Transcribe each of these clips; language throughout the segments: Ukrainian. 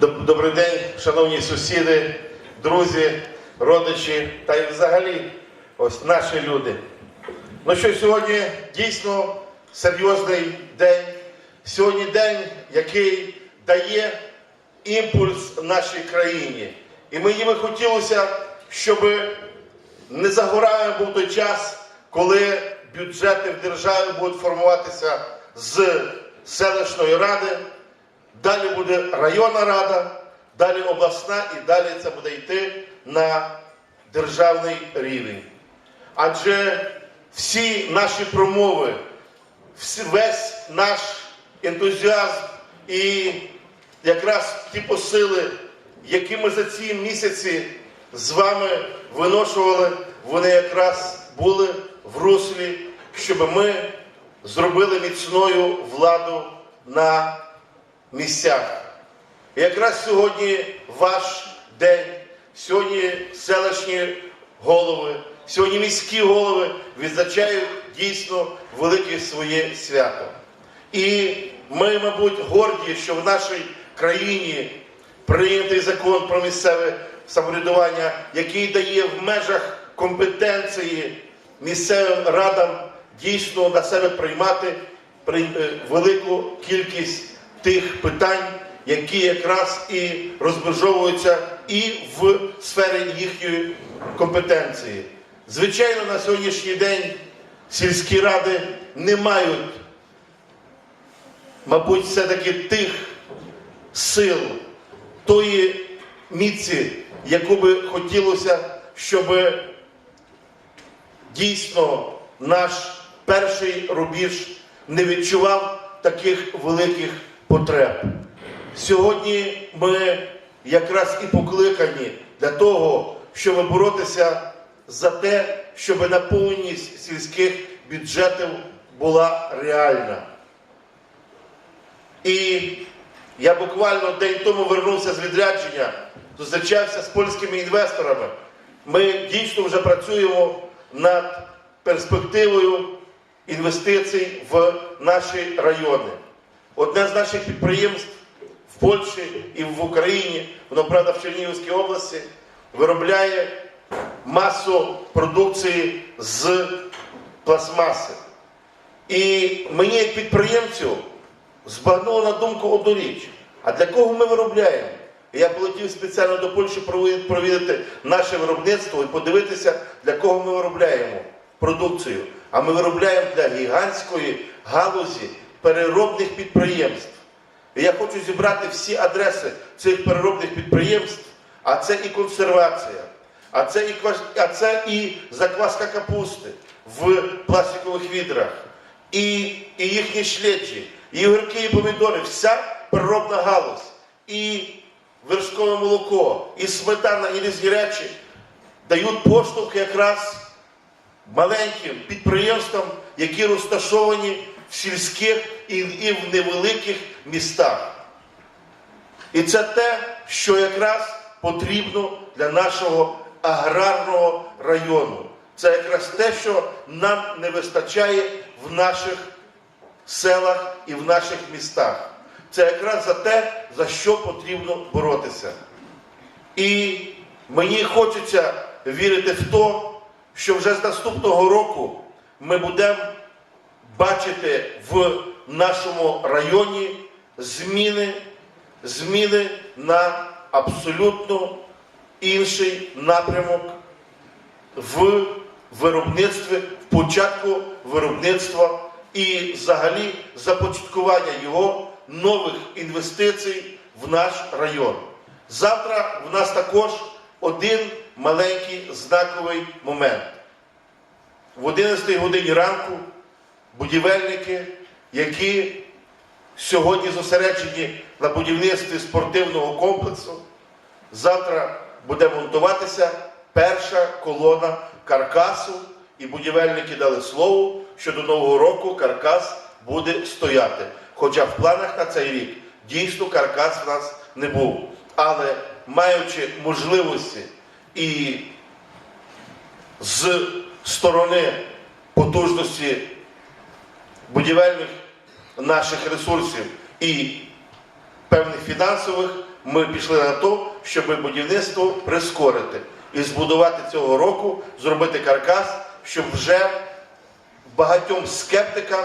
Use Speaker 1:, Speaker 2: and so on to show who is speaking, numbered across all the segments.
Speaker 1: Доб- Добрий день, шановні сусіди, друзі, родичі та й взагалі ось наші люди. Ну що сьогодні дійсно серйозний день. Сьогодні день, який дає імпульс нашій країні. І мені би хотілося, щоб не за горами був той час, коли бюджети в державі будуть формуватися з селищної ради, далі буде районна рада, далі обласна і далі це буде йти на державний рівень. Адже всі наші промови, весь наш ентузіазм і якраз ті посили, які ми за ці місяці з вами виношували, вони якраз були в руслі, щоб ми зробили міцною владу на місцях. Якраз сьогодні ваш день, сьогодні селищні голови, сьогодні міські голови відзначають дійсно велике своє свято. І ми, мабуть, горді, що в нашій країні прийнятий закон про місцеве самоврядування, який дає в межах компетенції місцевим радам дійсно на себе приймати при- е, велику кількість тих питань, які якраз і розмежовуються і в сфері їхньої компетенції. Звичайно, на сьогоднішній день сільські ради не мають мабуть, все-таки тих сил, тої міці, яку би хотілося, щоб дійсно наш перший рубіж не відчував таких великих потреб. Сьогодні ми якраз і покликані для того, щоб боротися за те, щоб наповненість сільських бюджетів була реальна. І я буквально день тому вернувся з відрядження, зустрічався з польськими інвесторами. Ми дійсно вже працюємо над перспективою інвестицій в наші райони. Одне з наших підприємств в Польщі і в Україні, воно правда в Чернігівській області, виробляє масу продукції з пластмаси. І мені, як підприємцю, збагнуло на думку одну річ. А для кого ми виробляємо? Я полетів спеціально до Польщі провідати наше виробництво і подивитися, для кого ми виробляємо продукцію. А ми виробляємо для гігантської галузі переробних підприємств. І я хочу зібрати всі адреси цих переробних підприємств, а це і консервація, а це і, квас- а це і закваска капусти в пластикових відрах, і, і їхні шледжі, і огірки, і помідори, вся переробна галузь, і вершкове молоко, і сметана, і різні речі дають поштовх якраз маленьким підприємствам, які розташовані в сільських і, і в невеликих містах. І це те, що якраз потрібно для нашого аграрного району. Це якраз те, що нам не вистачає в наших селах і в наших містах. Це якраз за те, за що потрібно боротися. І мені хочеться вірити в те, що вже з наступного року ми будемо бачити в нашому районі зміни, зміни на абсолютно інший напрямок в виробництві, в початку виробництва і взагалі започаткування його нових інвестицій в наш район. Завтра в нас також один маленький знаковий момент. В 11 годині ранку будівельники, які сьогодні зосереджені на будівництві спортивного комплексу, завтра буде монтуватися перша колона каркасу, і будівельники дали слово, що до Нового року каркас буде стояти. Хоча в планах на цей рік дійсно каркас в нас не був. Але маючи можливості і з сторони потужності будівельних наших ресурсів і певних фінансових ми пішли на те, щоб будівництво прискорити і збудувати цього року, зробити каркас, щоб вже багатьом скептикам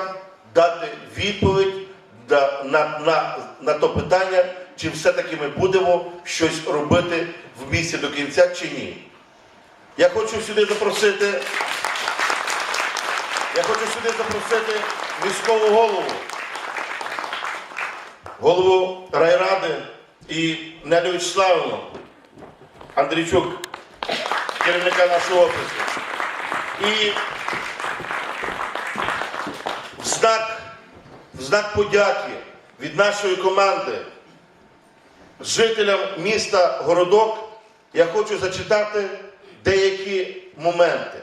Speaker 1: дати відповідь да- на, на, на то питання, чи все-таки ми будемо щось робити в місті до кінця чи ні. Я хочу сюди запросити. Я хочу сюди запросити міського голову, голову райради і Нелю Вячеславовну Андрійчук, керівника нашого офісу. І в знак, в знак подяки від нашої команди жителям міста Городок я хочу зачитати деякі моменти.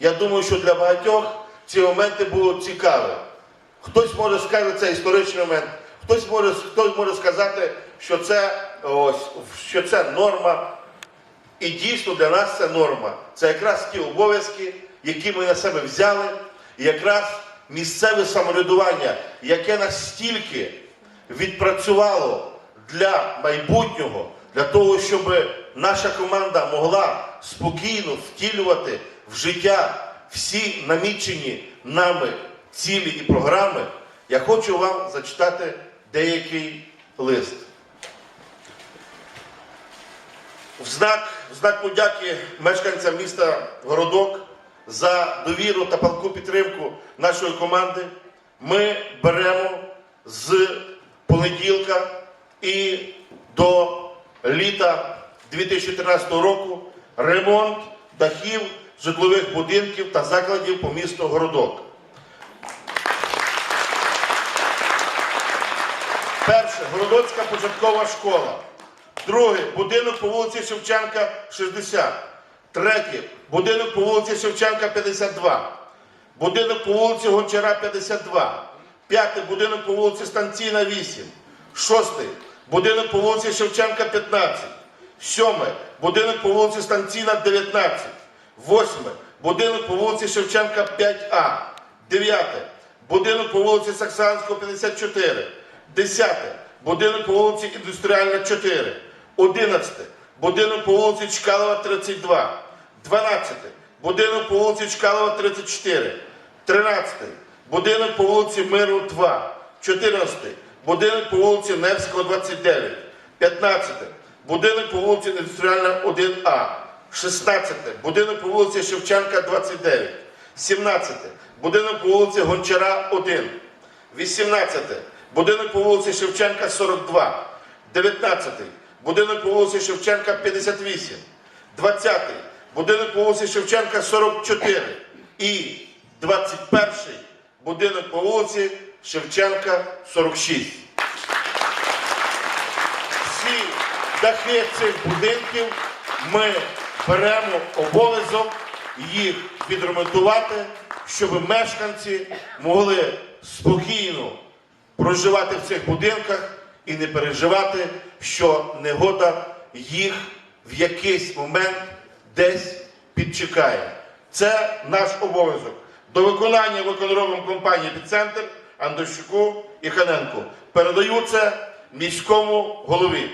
Speaker 1: Я думаю, що для багатьох ці моменти будуть цікаві. Хтось може сказати, це історичний момент, хтось може, хтось може сказати, що це, ось, що це норма. І дійсно для нас це норма. Це якраз ті обов'язки, які ми на себе взяли, і якраз місцеве самоврядування, яке настільки відпрацювало для майбутнього, для того, щоб наша команда могла спокійно втілювати в життя всі намічені нами цілі і програми, я хочу вам зачитати деякий лист. В знак, в знак подяки мешканцям міста Городок за довіру та палку підтримку нашої команди ми беремо з понеділка і до літа 2013 року ремонт дахів житлових будинків та закладів по місту Городок. Перше Городоцька початкова школа. Друге будинок по вулиці Шевченка 60. Третє будинок по вулиці Шевченка 52. Будинок по вулиці Гончара 52. П'яте будинок по вулиці Станційна 8. Шосте будинок по вулиці Шевченка 15. Сьоме будинок по вулиці Станційна 19. Восьме будинок по вулиці Шевченка 5А. Дев'яте будинок по вулиці Саксанського 54. Десяте будинок по вулиці Індустріальна 4. Одинадцяте будинок по вулиці Чкалова 32. Дванадцяте будинок по вулиці Чкалова 34. Тринадцяте будинок по вулиці Миру 2. Чотирнадцяте будинок по вулиці Невського 29. П'ятнадцяте будинок по вулиці Індустріальна 1А. 16. Будинок по вулиці Шевченка 29. 17. Будинок по вулиці Гончара 1. 18. Будинок по вулиці Шевченка 42. 19. Будинок по вулиці Шевченка 58. 20. Будинок по вулиці Шевченка 44. І 21. Будинок по вулиці Шевченка 46 всі дахи цих будинків ми беремо обов'язок їх відремонтувати, щоб мешканці могли спокійно проживати в цих будинках і не переживати, що негода їх в якийсь момент десь підчекає. Це наш обов'язок. До виконання виконробом компанії «Епіцентр» Андощуку і Ханенку. Передаю це міському голові.